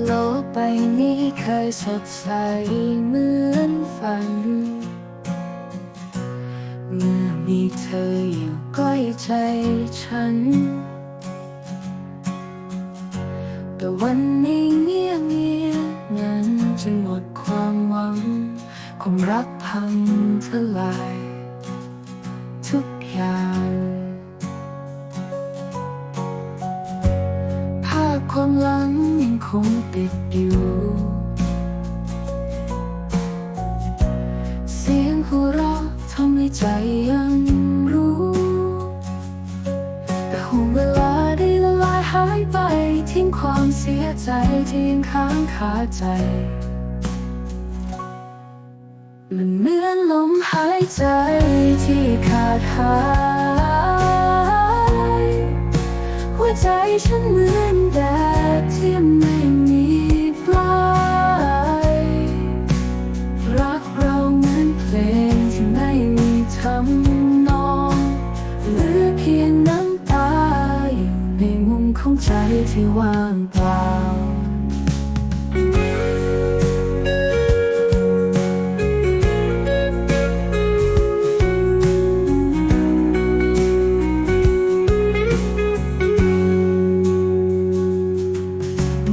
โลกใบนี้เคยสดใสเหมือนฝัน เมื่อมีเธออยู่ใกล้ใจฉัน แต่วันนี้เงียบเงียบนั้นจนหมดความหวังความรักพังทลาย ทุกอย่างภาพความหลังยังคง ใจยังรู้แต่ห่วงเวลาได้ละลายหายไป ทิ้งความเสียใจที่ยังค้างคาใจ มันเหมือนลมหายใจที่ขาดหายหัวใจฉันเหมือนแดด ที่ว่างเปล่า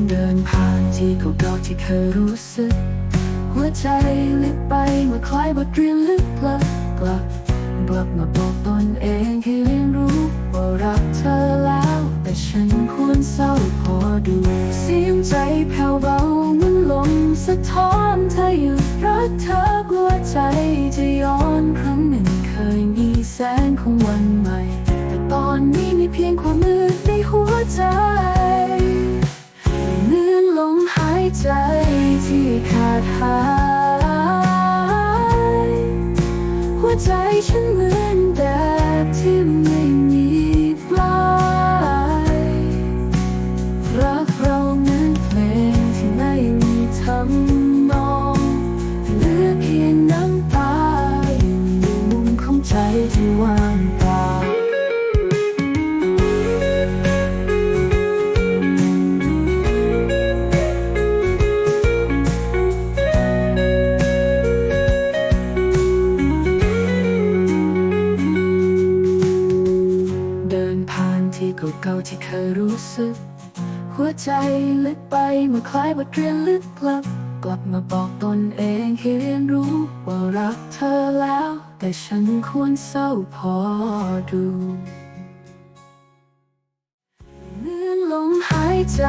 เดินผ่านที่เก่าๆที่เคยรู้สึก หัวใจลึกไปเมื่อคล้ายบทเรียนลึกลับกลับกลับมาบอกตนเองให้เรียนรู้ว่ารักเธอแล้วแต่ฉัน ควรเศร้าพอดู เสียงใจแผ่วเบาเหมันลมสะท้อนเธอหยุดรักเธอกลัวใจจะย้อนครั้งหนึ่งเคยมีแสงของวันใหม่ แต่ตอนนี้มีเพียงความมืดในหัวใจเหมือนลมหายใจที่ขาดหาย หัวใจฉันเหมือนแดดที่ไม่ ใจที่ว่างเปล่าเดินผ่านที่เก่าๆที่เคยรู้สึก หัวใจลึกไปเมื่อคล้ายบทเรียนลึกลับ กลับมาบอกตนเองให้เรียนรู้ว่ารักเธอแล้ว แต่ฉันควรเศร้าพอดูเหมือนลมหายใจ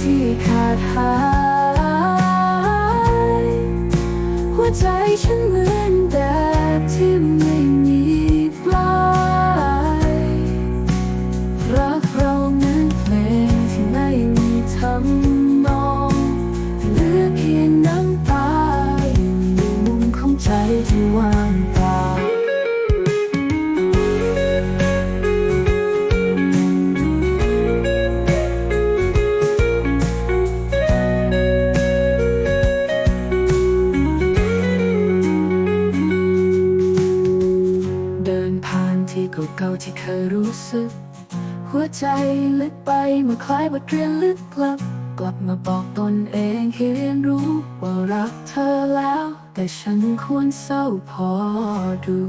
ที่ขาดหาย หัวใจฉันเหมือนแดดที่ เก่าๆที่เคยรู้สึก หัวใจลึกไปเมื่อคล้ายบทเรียนลึกลับ กลับมาบอกตนเองให้เรียนรู้ว่ารักเธอแล้ว แต่ฉันควรเศร้าพอดู